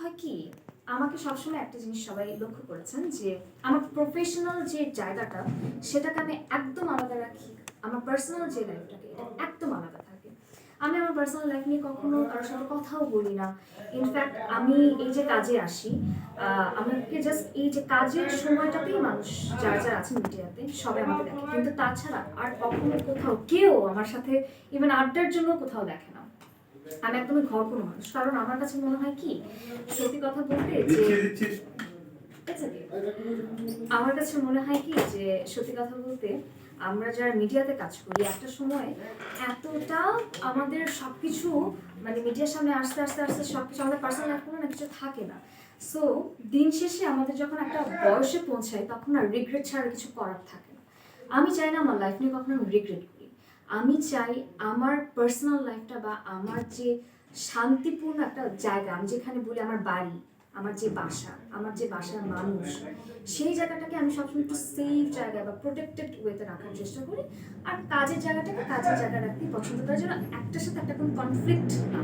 হয় কি, আমাকে সবসময় একটা জিনিস সবাই লক্ষ্য করেছেন যে আমার প্রফেশনাল যে জায়গাটা, সেটাকে আমি একদম আলাদা রাখি। আমার পার্সোনাল যে লাইফটাকে এটা একদম আলাদা থাকে। আমি আমার পার্সোনাল লাইফ নিয়ে কখনো কারোর সাথে কথাও বলি না। ইনফ্যাক্ট আমি এই যে কাজে আসি আমাকে জাস্ট এই যে কাজের সময়টাতেই মানুষ যারা যারা আছেন মিডিয়াতে সবাই আমাকে দেখে। কিন্তু তাছাড়া আর কখনো কোথাও কেউ আমার সাথে ইভেন আড্ডার জন্য কোথাও দেখে না। আমি একদমই ঘর কোনো মানুষ। কারণ আমার কাছে মনে হয় কি সত্যি কথা বলতে যে okay. আমার কাছে মনে হয় কি যে সত্যি কথা বলতে আমরা যারা মিডিয়াতে কাজ করি একটা সময় এতটা আমাদের সবকিছু মানে মিডিয়ার সামনে আসতে আসতে আসতে সবকিছু আমাদের পার্সোনাল লাইফ কোনো না কিছু থাকে না। সো দিন শেষে আমাদের যখন একটা বয়সে পৌঁছায় তখন আর রিগ্রেট ছাড়া কিছু করার থাকে না। আমি চাই না আমার লাইফ নিয়ে কখনো আমি রিগ্রেট করি আমি চাই আমার পার্সোনাল লাইফটা বা আমার যে শান্তিপূর্ণ একটা জায়গা, আমি যেখানে বলি আমার বাড়ি, আমার যে বাসা, আমার যে বাসার মানুষ, সেই জায়গাটাকে আমি সবসময় একটু সেফ জায়গা বা প্রোটেক্টেড ওয়েতে রাখার চেষ্টা করি। আর কাজের জায়গাটাকে কাজের জায়গা রাখতে পছন্দ করার জন্য একটার সাথে একটা কোনো কনফ্লিক্ট না